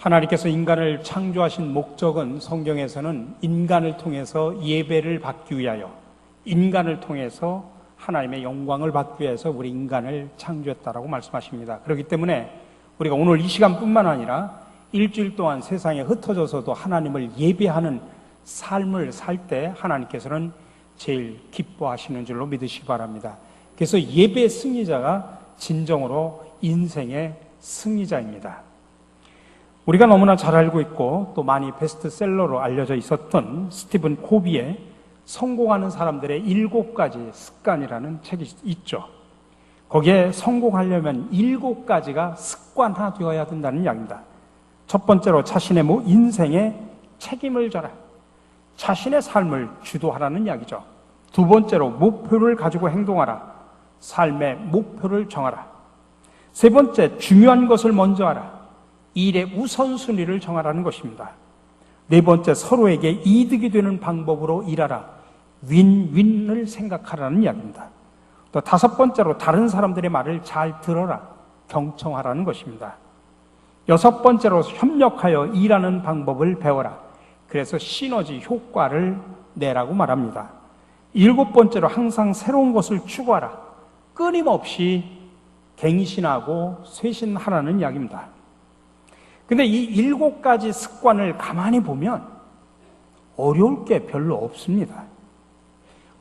하나님께서 인간을 창조하신 목적은 성경에서는 인간을 통해서 예배를 받기 위하여 인간을 통해서 하나님의 영광을 받기 위해서 우리 인간을 창조했다라고 말씀하십니다. 그렇기 때문에 우리가 오늘 이 시간뿐만 아니라 일주일 동안 세상에 흩어져서도 하나님을 예배하는 삶을 살 때 하나님께서는 제일 기뻐하시는 줄로 믿으시기 바랍니다. 그래서 예배 승리자가 진정으로 인생의 승리자입니다. 우리가 너무나 잘 알고 있고 또 많이 베스트셀러로 알려져 있었던 스티븐 코비의 성공하는 사람들의 일곱 가지 습관이라는 책이 있죠. 거기에 성공하려면 일곱 가지가 습관화되어야 된다는 이야기입니다. 첫 번째로 자신의 뭐 인생에 책임을 져라. 자신의 삶을 주도하라는 이야기죠. 두 번째로 목표를 가지고 행동하라. 삶의 목표를 정하라. 세 번째, 중요한 것을 먼저 하라. 일의 우선순위를 정하라는 것입니다. 네 번째, 서로에게 이득이 되는 방법으로 일하라. 윈윈을 생각하라는 이야기입니다. 또 다섯 번째로 다른 사람들의 말을 잘 들어라. 경청하라는 것입니다. 여섯 번째로 협력하여 일하는 방법을 배워라. 그래서 시너지 효과를 내라고 말합니다. 일곱 번째로 항상 새로운 것을 추구하라. 끊임없이 갱신하고 쇄신하라는 이야기입니다. 근데 이 일곱 가지 습관을 가만히 보면 어려울 게 별로 없습니다.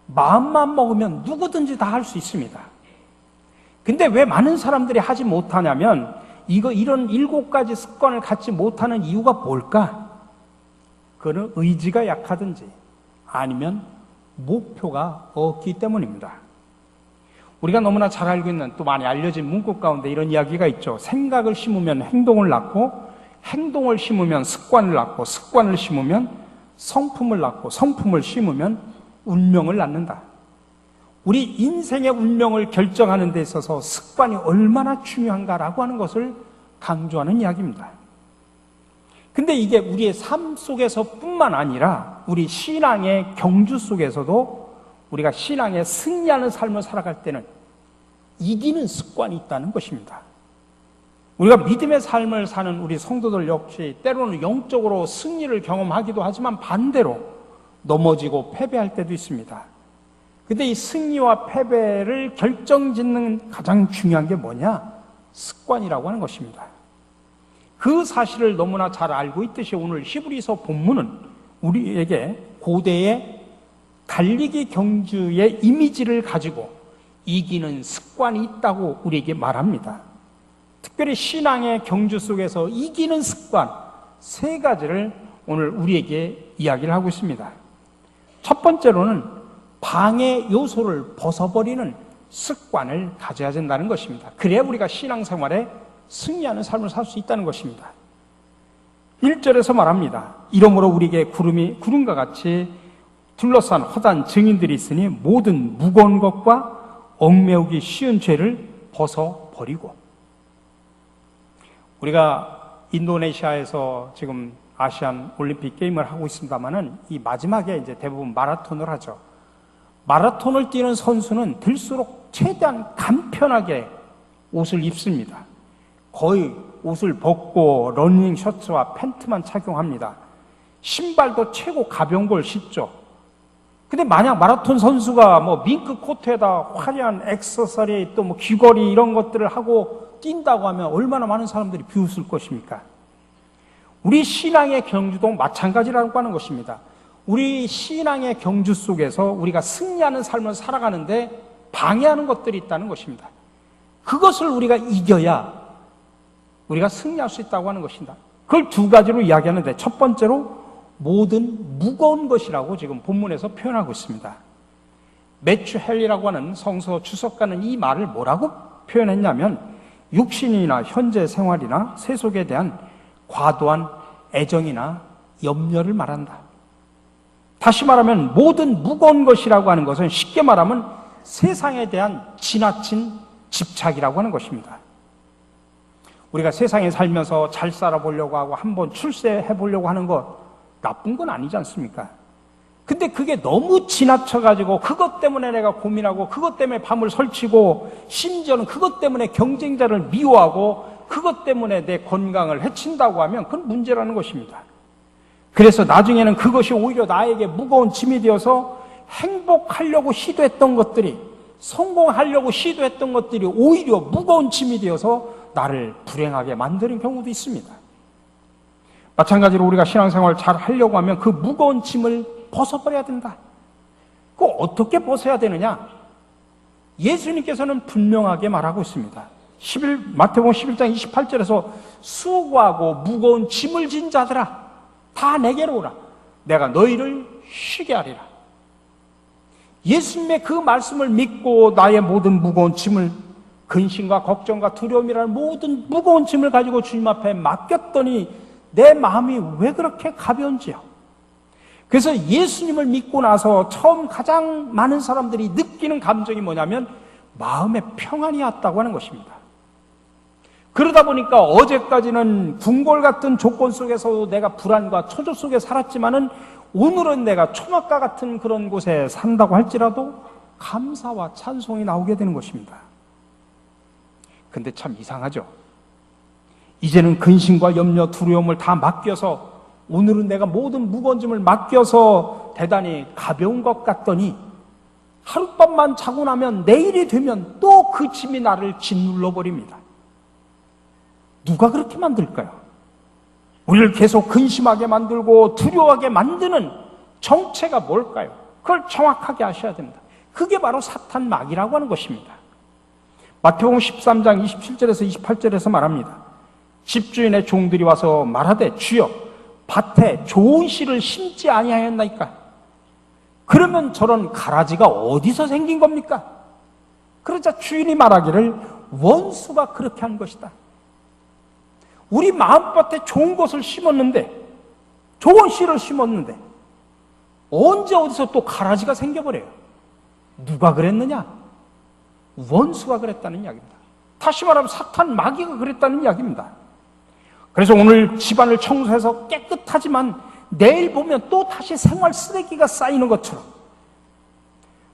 마음만 먹으면 누구든지 다 할 수 있습니다. 근데 왜 많은 사람들이 하지 못하냐면 이거 이런 일곱 가지 습관을 갖지 못하는 이유가 뭘까? 그거는 의지가 약하든지 아니면 목표가 없기 때문입니다. 우리가 너무나 잘 알고 있는 또 많이 알려진 문구 가운데 이런 이야기가 있죠. 생각을 심으면 행동을 낳고 행동을 심으면 습관을 낳고 습관을 심으면 성품을 낳고 성품을 심으면 운명을 낳는다. 우리 인생의 운명을 결정하는 데 있어서 습관이 얼마나 중요한가라고 하는 것을 강조하는 이야기입니다. 근데 이게 우리의 삶 속에서 뿐만 아니라 우리 신앙의 경주 속에서도 우리가 신앙의 승리하는 삶을 살아갈 때는 이기는 습관이 있다는 것입니다. 우리가 믿음의 삶을 사는 우리 성도들 역시 때로는 영적으로 승리를 경험하기도 하지만 반대로 넘어지고 패배할 때도 있습니다. 근데 이 승리와 패배를 결정 짓는 가장 중요한 게 뭐냐? 습관이라고 하는 것입니다. 그 사실을 너무나 잘 알고 있듯이 오늘 히브리서 본문은 우리에게 고대의 달리기 경주의 이미지를 가지고 이기는 습관이 있다고 우리에게 말합니다. 특별히 신앙의 경주 속에서 이기는 습관 세 가지를 오늘 우리에게 이야기를 하고 있습니다. 첫 번째로는 방해 요소를 벗어버리는 습관을 가져야 된다는 것입니다. 그래야 우리가 신앙생활에 승리하는 삶을 살 수 있다는 것입니다. 1절에서 말합니다. 이러므로 우리에게 구름이 구름과 같이 둘러싼 허단 증인들이 있으니 모든 무거운 것과 얽매우기 쉬운 죄를 벗어버리고 우리가 인도네시아에서 지금 아시안 올림픽 게임을 하고 있습니다만은 이 마지막에 이제 대부분 마라톤을 하죠. 마라톤을 뛰는 선수는 들수록 최대한 간편하게 옷을 입습니다. 거의 옷을 벗고 러닝 셔츠와 팬트만 착용합니다. 신발도 최고 가벼운 걸 신죠. 근데 만약 마라톤 선수가 뭐 밍크 코트에다 화려한 액세서리 또 뭐 귀걸이 이런 것들을 하고 뛴다고 하면 얼마나 많은 사람들이 비웃을 것입니까? 우리 신앙의 경주도 마찬가지라고 하는 것입니다. 우리 신앙의 경주 속에서 우리가 승리하는 삶을 살아가는데 방해하는 것들이 있다는 것입니다. 그것을 우리가 이겨야 우리가 승리할 수 있다고 하는 것입니다. 그걸 두 가지로 이야기하는데 첫 번째로 모든 무거운 것이라고 지금 본문에서 표현하고 있습니다. 매추 헬리라고 하는 성서 주석가는 이 말을 뭐라고 표현했냐면 육신이나 현재 생활이나 세속에 대한 과도한 애정이나 염려를 말한다. 다시 말하면 모든 무거운 것이라고 하는 것은 쉽게 말하면 세상에 대한 지나친 집착이라고 하는 것입니다. 우리가 세상에 살면서 잘 살아보려고 하고 한번 출세해 보려고 하는 것 나쁜 건 아니지 않습니까? 근데 그게 너무 지나쳐가지고 그것 때문에 내가 고민하고 그것 때문에 밤을 설치고 심지어는 그것 때문에 경쟁자를 미워하고 그것 때문에 내 건강을 해친다고 하면 그건 문제라는 것입니다. 그래서 나중에는 그것이 오히려 나에게 무거운 짐이 되어서 행복하려고 시도했던 것들이 성공하려고 시도했던 것들이 오히려 무거운 짐이 되어서 나를 불행하게 만드는 경우도 있습니다. 마찬가지로 우리가 신앙생활 잘 하려고 하면 그 무거운 짐을 벗어버려야 된다. 그 어떻게 벗어야 되느냐? 예수님께서는 분명하게 말하고 있습니다. 11, 마태복음 11장 28절에서 수고하고 무거운 짐을 진 자들아 다 내게로 오라. 내가 너희를 쉬게 하리라. 예수님의 그 말씀을 믿고 나의 모든 무거운 짐을 근심과 걱정과 두려움이라는 모든 무거운 짐을 가지고 주님 앞에 맡겼더니 내 마음이 왜 그렇게 가벼운지요. 그래서 예수님을 믿고 나서 처음 가장 많은 사람들이 느끼는 감정이 뭐냐면 마음의 평안이 왔다고 하는 것입니다. 그러다 보니까 어제까지는 궁궐 같은 조건 속에서도 내가 불안과 초조 속에 살았지만은 오늘은 내가 초막과 같은 그런 곳에 산다고 할지라도 감사와 찬송이 나오게 되는 것입니다. 근데 참 이상하죠. 이제는 근심과 염려, 두려움을 다 맡겨서 오늘은 내가 모든 무거운 짐을 맡겨서 대단히 가벼운 것 같더니 하룻밤만 자고 나면 내일이 되면 또 그 짐이 나를 짓눌러 버립니다. 누가 그렇게 만들까요? 우리를 계속 근심하게 만들고 두려워하게 만드는 정체가 뭘까요? 그걸 정확하게 아셔야 됩니다. 그게 바로 사탄 막이라고 하는 것입니다. 마태복음 13장 27절에서 28절에서 말합니다. 집주인의 종들이 와서 말하되 주여 밭에 좋은 씨를 심지 아니하였나이까? 그러면 저런 가라지가 어디서 생긴 겁니까? 그러자 주인이 말하기를 원수가 그렇게 한 것이다. 우리 마음밭에 좋은 것을 심었는데, 좋은 씨를 심었는데, 언제 어디서 또 가라지가 생겨버려요? 누가 그랬느냐? 원수가 그랬다는 이야기입니다. 다시 말하면 사탄 마귀가 그랬다는 이야기입니다. 그래서 오늘 집안을 청소해서 깨끗하지만 내일 보면 또 다시 생활 쓰레기가 쌓이는 것처럼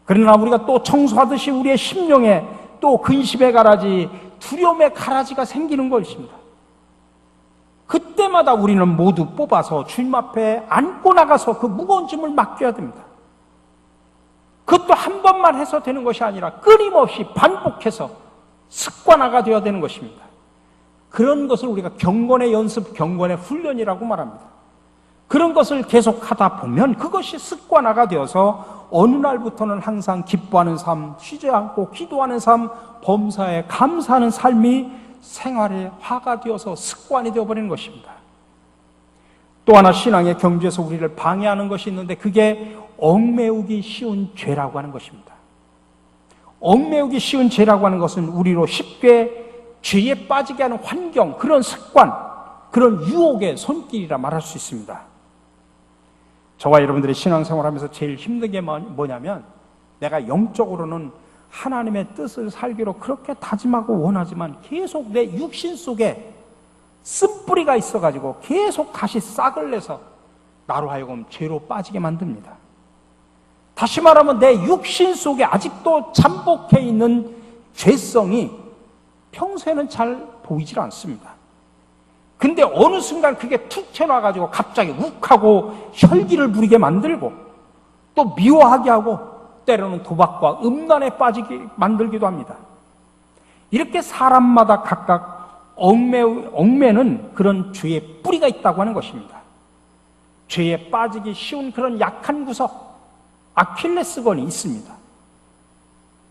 그러나 우리가 또 청소하듯이 우리의 심령에 또 근심의 가라지, 두려움의 가라지가 생기는 것입니다. 그때마다 우리는 모두 뽑아서 주님 앞에 안고 나가서 그 무거운 짐을 맡겨야 됩니다. 그것도 한 번만 해서 되는 것이 아니라 끊임없이 반복해서 습관화가 되어야 되는 것입니다. 그런 것을 우리가 경건의 연습, 경건의 훈련이라고 말합니다. 그런 것을 계속 하다 보면 그것이 습관화가 되어서 어느 날부터는 항상 기뻐하는 삶, 쉬지 않고 기도하는 삶, 범사에 감사하는 삶이 생활의 화가 되어서 습관이 되어버리는 것입니다. 또 하나 신앙의 경주에서 우리를 방해하는 것이 있는데 그게 얽매우기 쉬운 죄라고 하는 것입니다. 얽매우기 쉬운 죄라고 하는 것은 우리로 쉽게 죄에 빠지게 하는 환경, 그런 습관, 그런 유혹의 손길이라 말할 수 있습니다. 저와 여러분들이 신앙생활 하면서 제일 힘든 게 뭐냐면 내가 영적으로는 하나님의 뜻을 살기로 그렇게 다짐하고 원하지만 계속 내 육신 속에 쓴뿌리가 있어가지고 계속 다시 싹을 내서 나로 하여금 죄로 빠지게 만듭니다. 다시 말하면 내 육신 속에 아직도 잠복해 있는 죄성이 평소에는 잘 보이질 않습니다. 근데 어느 순간 그게 툭 튀어나와가지고 갑자기 욱하고 혈기를 부리게 만들고 또 미워하게 하고 때로는 도박과 음란에 빠지게 만들기도 합니다. 이렇게 사람마다 각각 얽매, 얽매는 그런 죄의 뿌리가 있다고 하는 것입니다. 죄에 빠지기 쉬운 그런 약한 구석, 아킬레스건이 있습니다.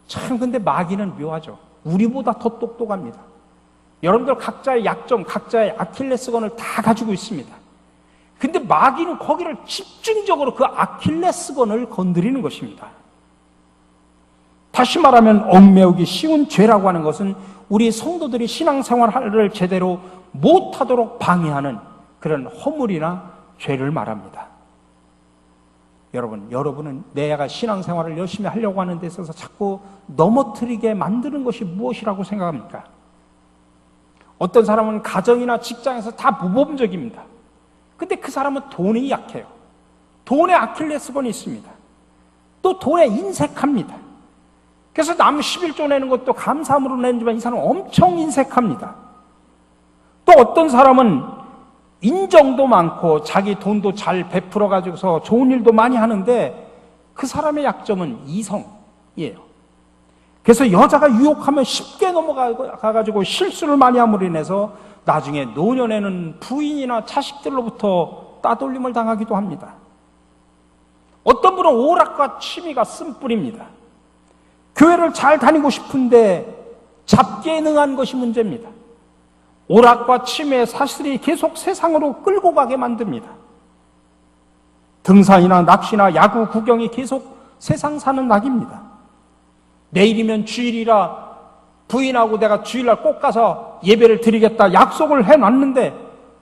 참, 근데 마귀는 묘하죠. 우리보다 더 똑똑합니다. 여러분들 각자의 약점, 각자의 아킬레스건을 다 가지고 있습니다. 근데 마귀는 거기를 집중적으로 그 아킬레스건을 건드리는 것입니다. 다시 말하면 얽매우기 쉬운 죄라고 하는 것은 우리 성도들이 신앙생활을 제대로 못하도록 방해하는 그런 허물이나 죄를 말합니다. 여러분, 여러분은 내가 신앙생활을 열심히 하려고 하는 데 있어서 자꾸 넘어뜨리게 만드는 것이 무엇이라고 생각합니까? 어떤 사람은 가정이나 직장에서 다 모범적입니다. 근데 그 사람은 돈이 약해요. 돈에 아킬레스건이 있습니다. 또 돈에 인색합니다. 그래서 남 11조 내는 것도 감사함으로 내지만 이 사람은 엄청 인색합니다. 또 어떤 사람은 인정도 많고 자기 돈도 잘 베풀어 가지고서 좋은 일도 많이 하는데 그 사람의 약점은 이성이에요. 그래서 여자가 유혹하면 쉽게 넘어가 가지고 실수를 많이 함으로 인해서 나중에 노년에는 부인이나 자식들로부터 따돌림을 당하기도 합니다. 어떤 분은 오락과 취미가 쓴뿌립니다. 교회를 잘 다니고 싶은데 잡기에 능한 것이 문제입니다. 오락과 취미의 사실이 계속 세상으로 끌고 가게 만듭니다. 등산이나 낚시나 야구 구경이 계속 세상 사는 낙입니다. 내일이면 주일이라 부인하고 내가 주일날 꼭 가서 예배를 드리겠다 약속을 해놨는데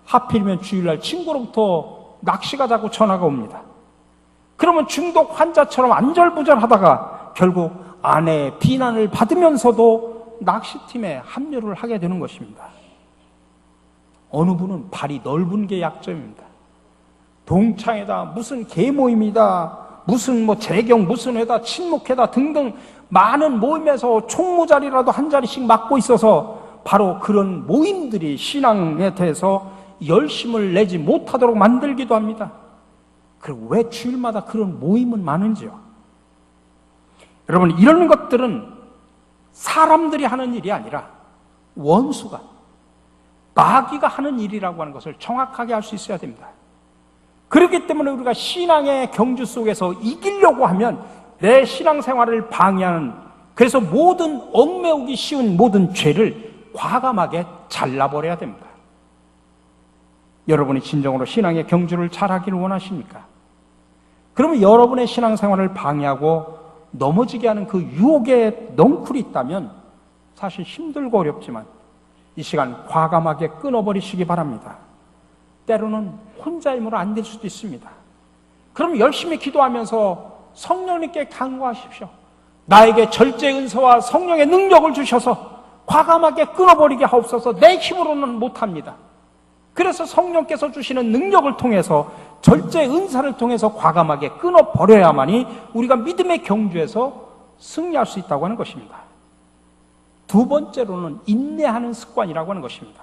하필이면 주일날 친구로부터 낚시 가자고 전화가 옵니다. 그러면 중독 환자처럼 안절부절하다가 결국 아내의 비난을 받으면서도 낚시팀에 합류를 하게 되는 것입니다. 어느 분은 발이 넓은 게 약점입니다. 동창회다, 무슨 계모임이다, 무슨 뭐 재경, 무슨 회다, 친목회다 등등 많은 모임에서 총무자리라도 한 자리씩 맡고 있어서 바로 그런 모임들이 신앙에 대해서 열심을 내지 못하도록 만들기도 합니다. 그리고 왜 주일마다 그런 모임은 많은지요? 여러분, 이런 것들은 사람들이 하는 일이 아니라 원수가, 마귀가 하는 일이라고 하는 것을 정확하게 알 수 있어야 됩니다. 그렇기 때문에 우리가 신앙의 경주 속에서 이기려고 하면 내 신앙생활을 방해하는 그래서 모든 얽매우기 쉬운 모든 죄를 과감하게 잘라버려야 됩니다. 여러분이 진정으로 신앙의 경주를 잘하기를 원하십니까? 그러면 여러분의 신앙생활을 방해하고 넘어지게 하는 그 유혹의 넝쿨이 있다면 사실 힘들고 어렵지만 이 시간 과감하게 끊어버리시기 바랍니다. 때로는 혼자 힘으로 안 될 수도 있습니다. 그럼 열심히 기도하면서 성령님께 간구하십시오. 나에게 절제 은사와 성령의 능력을 주셔서 과감하게 끊어버리게 하옵소서 내 힘으로는 못합니다. 그래서 성령께서 주시는 능력을 통해서 절제 은사를 통해서 과감하게 끊어버려야만이 우리가 믿음의 경주에서 승리할 수 있다고 하는 것입니다. 두 번째로는 인내하는 습관이라고 하는 것입니다.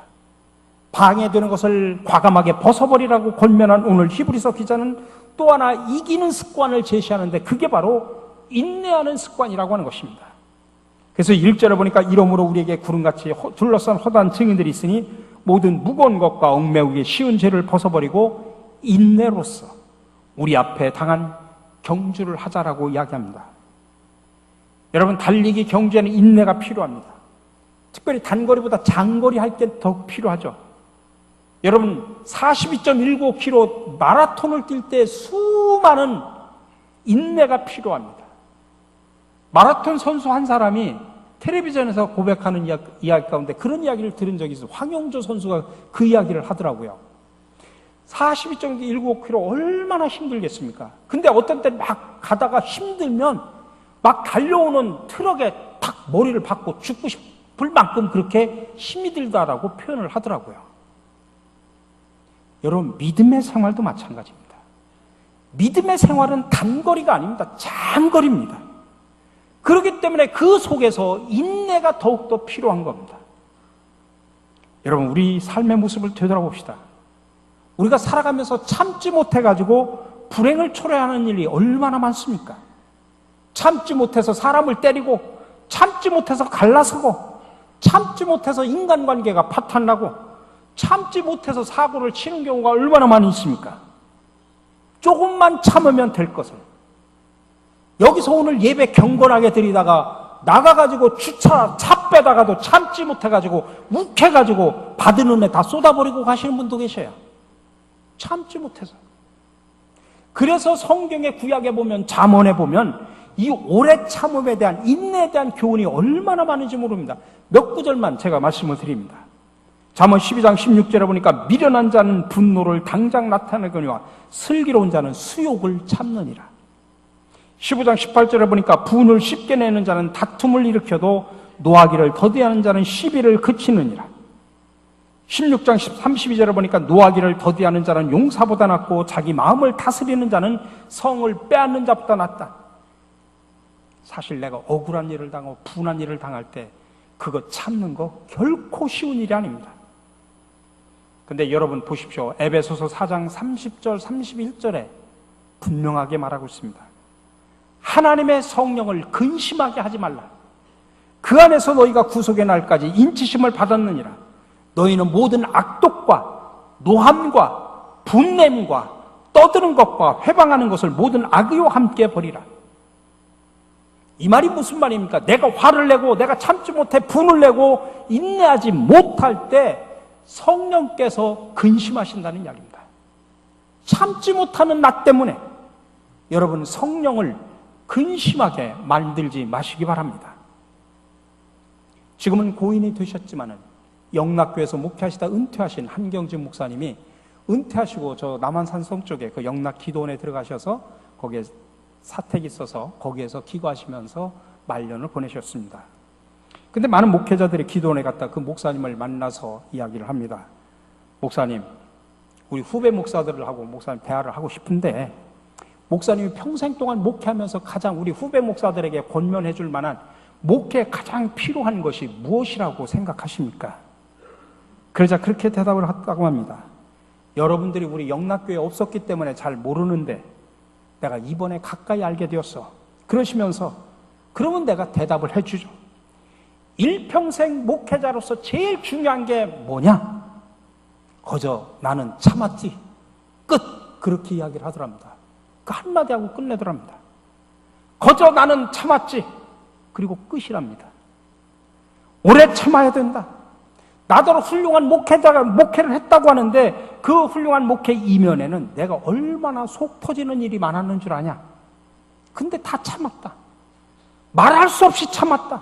방해되는 것을 과감하게 벗어버리라고 권면한 오늘 히브리서 기자는 또 하나 이기는 습관을 제시하는데 그게 바로 인내하는 습관이라고 하는 것입니다. 그래서 1절에 보니까 이러므로 우리에게 구름같이 둘러싼 허다한 증인들이 있으니 모든 무거운 것과 얽매우기 쉬운 죄를 벗어버리고 인내로서 우리 앞에 당한 경주를 하자라고 이야기합니다. 여러분 달리기 경주에는 인내가 필요합니다. 특별히 단거리보다 장거리 할 때 더 필요하죠. 여러분 42.19km 마라톤을 뛸 때 수많은 인내가 필요합니다. 마라톤 선수 한 사람이 텔레비전에서 고백하는 이야기 가운데 그런 이야기를 들은 적이 있어요. 황영조 선수가 그 이야기를 하더라고요. 42.19km 얼마나 힘들겠습니까? 근데 어떤 때 막 가다가 힘들면 막 달려오는 트럭에 탁 머리를 박고 죽고 싶을 만큼 그렇게 힘이 들다라고 표현을 하더라고요. 여러분, 믿음의 생활도 마찬가지입니다. 믿음의 생활은 단거리가 아닙니다. 장거리입니다. 그렇기 때문에 그 속에서 인내가 더욱더 필요한 겁니다. 여러분, 우리 삶의 모습을 되돌아봅시다. 우리가 살아가면서 참지 못해가지고 불행을 초래하는 일이 얼마나 많습니까? 참지 못해서 사람을 때리고, 참지 못해서 갈라서고, 참지 못해서 인간관계가 파탄나고, 참지 못해서 사고를 치는 경우가 얼마나 많이 있습니까? 조금만 참으면 될 것을. 여기서 오늘 예배 경건하게 드리다가 나가가지고 주차 차 빼다가도 참지 못해가지고 욱해가지고 받은 은혜 다 쏟아버리고 가시는 분도 계셔요. 참지 못해서. 그래서 성경의 구약에 보면 잠언에 보면 이 오래 참음에 대한 인내에 대한 교훈이 얼마나 많은지 모릅니다. 몇 구절만 제가 말씀을 드립니다. 잠언 12장 16절에 보니까 미련한 자는 분노를 당장 나타내거니와 슬기로운 자는 수욕을 참느니라. 15장 18절에 보니까 분을 쉽게 내는 자는 다툼을 일으켜도 노하기를 더디하는 자는 시비를 그치느니라. 16장 32절에 보니까 노하기를 더디하는 자는 용사보다 낫고 자기 마음을 다스리는 자는 성을 빼앗는 자보다 낫다. 사실 내가 억울한 일을 당하고 분한 일을 당할 때 그거 참는 거 결코 쉬운 일이 아닙니다. 근데 여러분 보십시오. 에베소서 4장 30절, 31절에 분명하게 말하고 있습니다. 하나님의 성령을 근심하게 하지 말라. 그 안에서 너희가 구속의 날까지 인치심을 받았느니라. 너희는 모든 악독과 노함과 분냄과 떠드는 것과 회방하는 것을 모든 악의와 함께 버리라. 이 말이 무슨 말입니까? 내가 화를 내고 내가 참지 못해 분을 내고 인내하지 못할 때 성령께서 근심하신다는 이야기입니다. 참지 못하는 나 때문에 여러분 성령을 근심하게 만들지 마시기 바랍니다. 지금은 고인이 되셨지만은 영락교에서 목회하시다 은퇴하신 한경진 목사님이 은퇴하시고 저 남한산성 쪽에 그 영락 기도원에 들어가셔서 거기에 사택이 있어서 거기에서 기도하시면서 말년을 보내셨습니다. 근데 많은 목회자들이 기도원에 갔다 그 목사님을 만나서 이야기를 합니다. 목사님, 우리 후배 목사들하고 목사님 대화를 하고 싶은데 목사님이 평생 동안 목회하면서 가장 우리 후배 목사들에게 권면해 줄 만한 목회에 가장 필요한 것이 무엇이라고 생각하십니까? 그러자 그렇게 대답을 했다고 합니다. 여러분들이 우리 영락교에 없었기 때문에 잘 모르는데 내가 이번에 가까이 알게 되었어. 그러시면서 그러면 내가 대답을 해주죠. 일평생 목회자로서 제일 중요한 게 뭐냐? 거저 나는 참았지. 끝. 그렇게 이야기를 하더랍니다. 그 한마디 하고 끝내더랍니다. 거저 나는 참았지. 그리고 끝이랍니다. 오래 참아야 된다. 나더러 훌륭한 목회자가 목회를 했다고 하는데 그 훌륭한 목회 이면에는 내가 얼마나 속 터지는 일이 많았는 줄 아냐? 근데 다 참았다. 말할 수 없이 참았다.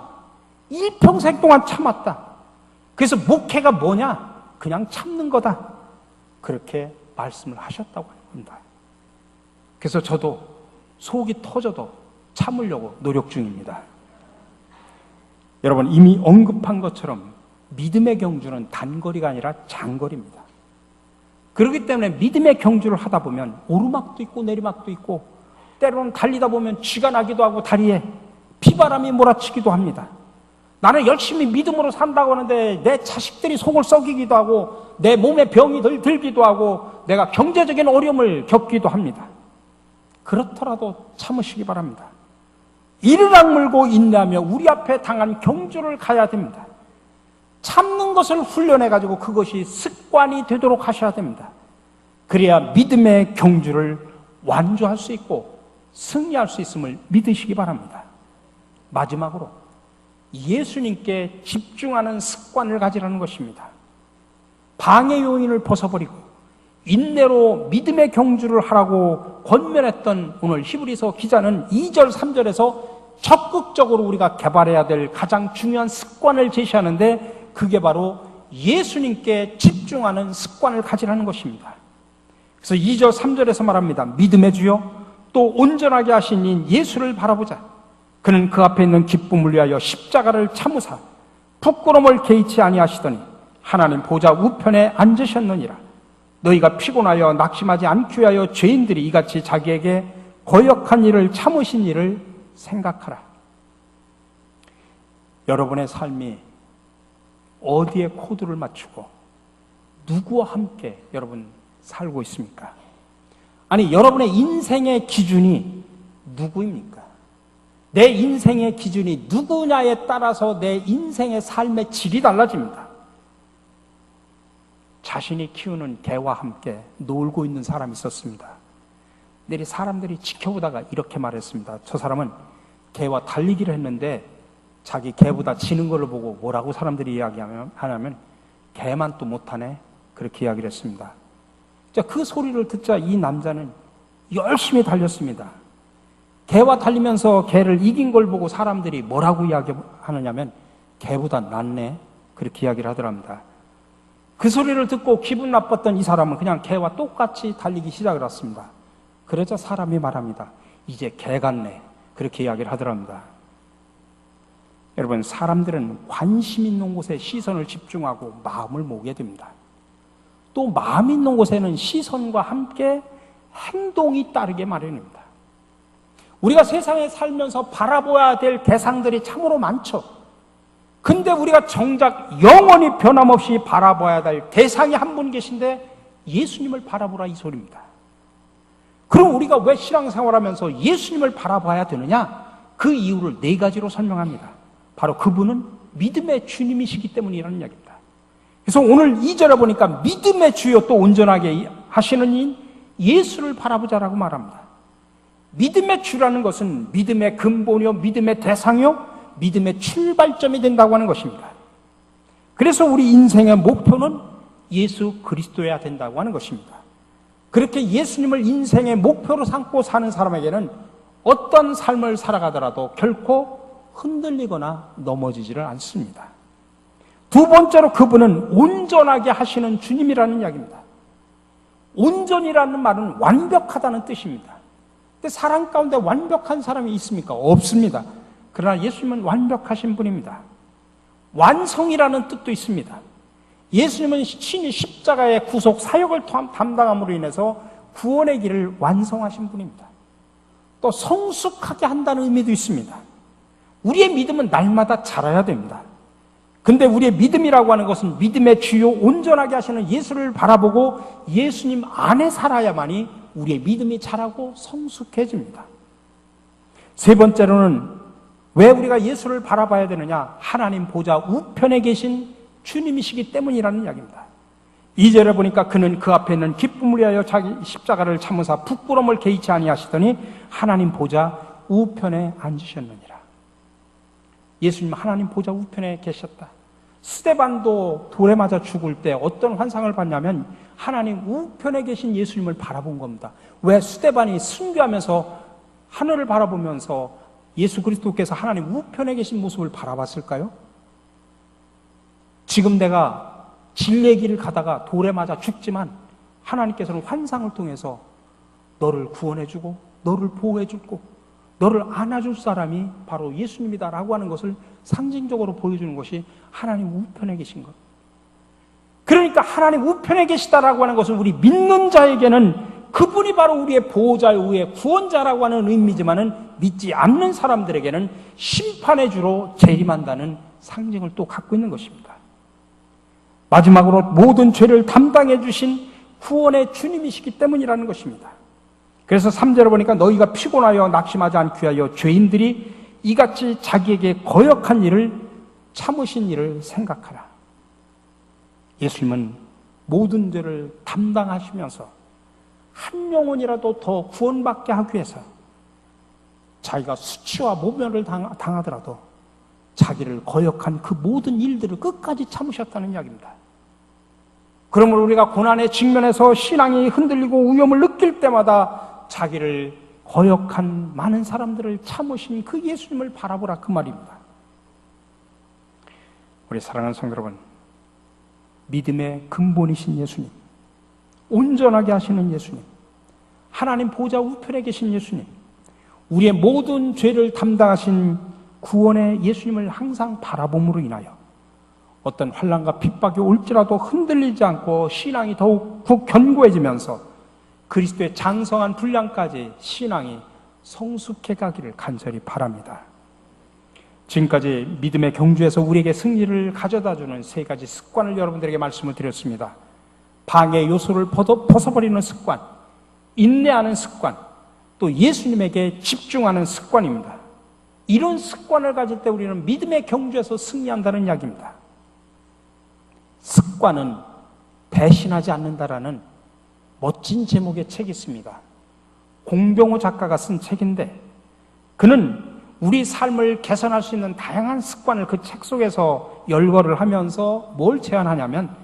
일평생 동안 참았다. 그래서 목회가 뭐냐? 그냥 참는 거다. 그렇게 말씀을 하셨다고 합니다. 그래서 저도 속이 터져도 참으려고 노력 중입니다. 여러분 이미 언급한 것처럼 믿음의 경주는 단거리가 아니라 장거리입니다. 그렇기 때문에 믿음의 경주를 하다 보면 오르막도 있고 내리막도 있고 때로는 달리다 보면 쥐가 나기도 하고 다리에 피바람이 몰아치기도 합니다. 나는 열심히 믿음으로 산다고 하는데 내 자식들이 속을 썩이기도 하고 내 몸에 병이 들, 들기도 하고 내가 경제적인 어려움을 겪기도 합니다. 그렇더라도 참으시기 바랍니다. 이를 악물고 인내하며 우리 앞에 당한 경주를 가야 됩니다. 참는 것을 훈련해 가지고 그것이 습관이 되도록 하셔야 됩니다. 그래야 믿음의 경주를 완주할 수 있고 승리할 수 있음을 믿으시기 바랍니다. 마지막으로 예수님께 집중하는 습관을 가지라는 것입니다. 방해 요인을 벗어버리고 인내로 믿음의 경주를 하라고 권면했던 오늘 히브리서 기자는 2절, 3절에서 적극적으로 우리가 개발해야 될 가장 중요한 습관을 제시하는데 그게 바로 예수님께 집중하는 습관을 가지라는 것입니다. 그래서 2절, 3절에서 말합니다. 믿음의 주요 또 온전하게 하신 인 예수를 바라보자. 그는 그 앞에 있는 기쁨을 위하여 십자가를 참으사 부끄러움을 개의치 아니하시더니 하나님 보좌 우편에 앉으셨느니라. 너희가 피곤하여 낙심하지 않기 위하여 죄인들이 이같이 자기에게 거역한 일을 참으신 일을 생각하라. 여러분의 삶이 어디에 코드를 맞추고 누구와 함께 여러분 살고 있습니까? 아니, 여러분의 인생의 기준이 누구입니까? 내 인생의 기준이 누구냐에 따라서 내 인생의 삶의 질이 달라집니다. 자신이 키우는 개와 함께 놀고 있는 사람이 있었습니다. 내리 사람들이 지켜보다가 이렇게 말했습니다. 저 사람은 개와 달리기를 했는데 자기 개보다 지는 걸 보고 뭐라고 사람들이 이야기하면 하냐면 개만 또 못하네 그렇게 이야기를 했습니다. 자, 그 소리를 듣자 이 남자는 열심히 달렸습니다. 개와 달리면서 개를 이긴 걸 보고 사람들이 뭐라고 이야기하느냐면 개보다 낫네 그렇게 이야기를 하더랍니다. 그 소리를 듣고 기분 나빴던 이 사람은 그냥 개와 똑같이 달리기 시작을 했습니다. 그러자 사람이 말합니다. 이제 개 같네 그렇게 이야기를 하더랍니다. 여러분 사람들은 관심 있는 곳에 시선을 집중하고 마음을 모으게 됩니다. 또 마음 있는 곳에는 시선과 함께 행동이 따르게 마련입니다. 우리가 세상에 살면서 바라보아야 될 대상들이 참으로 많죠. 근데 우리가 정작 영원히 변함없이 바라봐야 될 대상이 한 분 계신데 예수님을 바라보라 이 소리입니다. 그럼 우리가 왜 신앙생활하면서 예수님을 바라봐야 되느냐? 그 이유를 네 가지로 설명합니다. 바로 그분은 믿음의 주님이시기 때문이라는 이야기입니다. 그래서 오늘 2절에 보니까 믿음의 주요 또 온전하게 하시는 인 예수를 바라보자라고 말합니다. 믿음의 주라는 것은 믿음의 근본이요, 믿음의 대상이요, 믿음의 출발점이 된다고 하는 것입니다. 그래서 우리 인생의 목표는 예수 그리스도여야 된다고 하는 것입니다. 그렇게 예수님을 인생의 목표로 삼고 사는 사람에게는 어떤 삶을 살아가더라도 결코 흔들리거나 넘어지지를 않습니다. 두 번째로 그분은 온전하게 하시는 주님이라는 이야기입니다. 온전이라는 말은 완벽하다는 뜻입니다. 근데 사람 가운데 완벽한 사람이 있습니까? 없습니다. 그러나 예수님은 완벽하신 분입니다. 완성이라는 뜻도 있습니다. 예수님은 친히 십자가의 구속 사역을 담당함으로 인해서 구원의 길을 완성하신 분입니다. 또 성숙하게 한다는 의미도 있습니다. 우리의 믿음은 날마다 자라야 됩니다. 근데 우리의 믿음이라고 하는 것은 믿음의 주요 온전하게 하시는 예수를 바라보고 예수님 안에 살아야만이 우리의 믿음이 자라고 성숙해집니다. 세 번째로는 왜 우리가 예수를 바라봐야 되느냐? 하나님 보좌 우편에 계신 주님이시기 때문이라는 이야기입니다. 2절에 보니까 그는 그 앞에 있는 기쁨을 위하여 자기 십자가를 참으사 부끄러움을 개의치 아니하시더니 하나님 보좌 우편에 앉으셨느니라. 예수님 하나님 보좌 우편에 계셨다. 스데반도 돌에 맞아 죽을 때 어떤 환상을 봤냐면 하나님 우편에 계신 예수님을 바라본 겁니다. 왜 스데반이 순교하면서 하늘을 바라보면서 예수 그리스도께서 하나님 우편에 계신 모습을 바라봤을까요? 지금 내가 진리의 길을 가다가 돌에 맞아 죽지만 하나님께서는 환상을 통해서 너를 구원해주고 너를 보호해주고 너를 안아줄 사람이 바로 예수님이다라고 하는 것을 상징적으로 보여주는 것이 하나님 우편에 계신 것. 그러니까 하나님 우편에 계시다라고 하는 것은 우리 믿는 자에게는 그분이 바로 우리의 보호자 우의 구원자라고 하는 의미지만은 믿지 않는 사람들에게는 심판의 주로 재림한다는 상징을 또 갖고 있는 것입니다. 마지막으로 모든 죄를 담당해 주신 구원의 주님이시기 때문이라는 것입니다. 그래서 3절에 보니까 너희가 피곤하여 낙심하지 않기 위하여 죄인들이 이같이 자기에게 거역한 일을 참으신 일을 생각하라. 예수님은 모든 죄를 담당하시면서 한 영혼이라도 더 구원받게 하기 위해서 자기가 수치와 모멸을 당하더라도 자기를 거역한 그 모든 일들을 끝까지 참으셨다는 이야기입니다. 그러므로 우리가 고난에 직면해서 신앙이 흔들리고 위험을 느낄 때마다 자기를 거역한 많은 사람들을 참으신 그 예수님을 바라보라 그 말입니다. 우리 사랑하는 성도 여러분, 믿음의 근본이신 예수님, 온전하게 하시는 예수님, 하나님 보좌 우편에 계신 예수님, 우리의 모든 죄를 담당하신 구원의 예수님을 항상 바라봄으로 인하여 어떤 환란과 핍박이 올지라도 흔들리지 않고 신앙이 더욱 견고해지면서 그리스도의 장성한 분량까지 신앙이 성숙해 가기를 간절히 바랍니다. 지금까지 믿음의 경주에서 우리에게 승리를 가져다 주는 세 가지 습관을 여러분들에게 말씀을 드렸습니다. 방해 요소를 벗어버리는 습관, 인내하는 습관, 또 예수님에게 집중하는 습관입니다. 이런 습관을 가질 때 우리는 믿음의 경주에서 승리한다는 이야기입니다. 습관은 배신하지 않는다라는 멋진 제목의 책이 있습니다. 공병호 작가가 쓴 책인데 그는 우리 삶을 개선할 수 있는 다양한 습관을 그 책 속에서 열거를 하면서 뭘 제안하냐면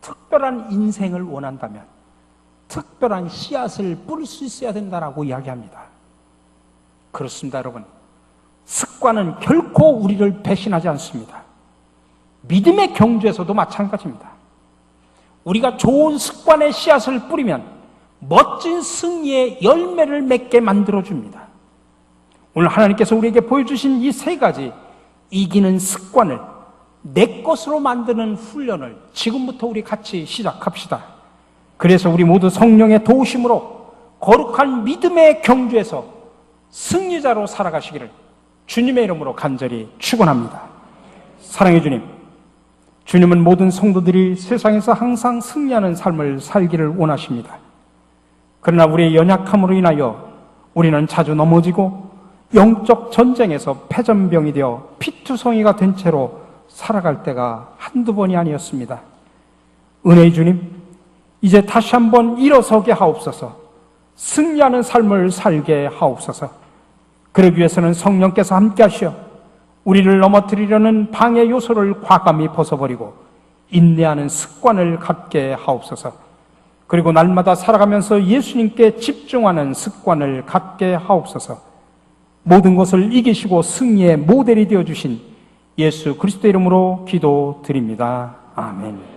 특별한 인생을 원한다면 특별한 씨앗을 뿌릴 수 있어야 된다라고 이야기합니다. 그렇습니다, 여러분. 습관은 결코 우리를 배신하지 않습니다. 믿음의 경주에서도 마찬가지입니다. 우리가 좋은 습관의 씨앗을 뿌리면 멋진 승리의 열매를 맺게 만들어줍니다. 오늘 하나님께서 우리에게 보여주신 이 세 가지 이기는 습관을 내 것으로 만드는 훈련을 지금부터 우리 같이 시작합시다. 그래서 우리 모두 성령의 도우심으로 거룩한 믿음의 경주에서 승리자로 살아가시기를 주님의 이름으로 간절히 축원합니다. 사랑해 주님, 주님은 모든 성도들이 세상에서 항상 승리하는 삶을 살기를 원하십니다. 그러나 우리의 연약함으로 인하여 우리는 자주 넘어지고 영적 전쟁에서 패전병이 되어 피투성이가 된 채로 살아갈 때가 한두 번이 아니었습니다. 은혜의 주님, 이제 다시 한번 일어서게 하옵소서. 승리하는 삶을 살게 하옵소서. 그러기 위해서는 성령께서 함께 하시어 우리를 넘어뜨리려는 방해 요소를 과감히 벗어버리고 인내하는 습관을 갖게 하옵소서. 그리고 날마다 살아가면서 예수님께 집중하는 습관을 갖게 하옵소서. 모든 것을 이기시고 승리의 모델이 되어 주신 예수 그리스도 이름으로 기도드립니다. 아멘.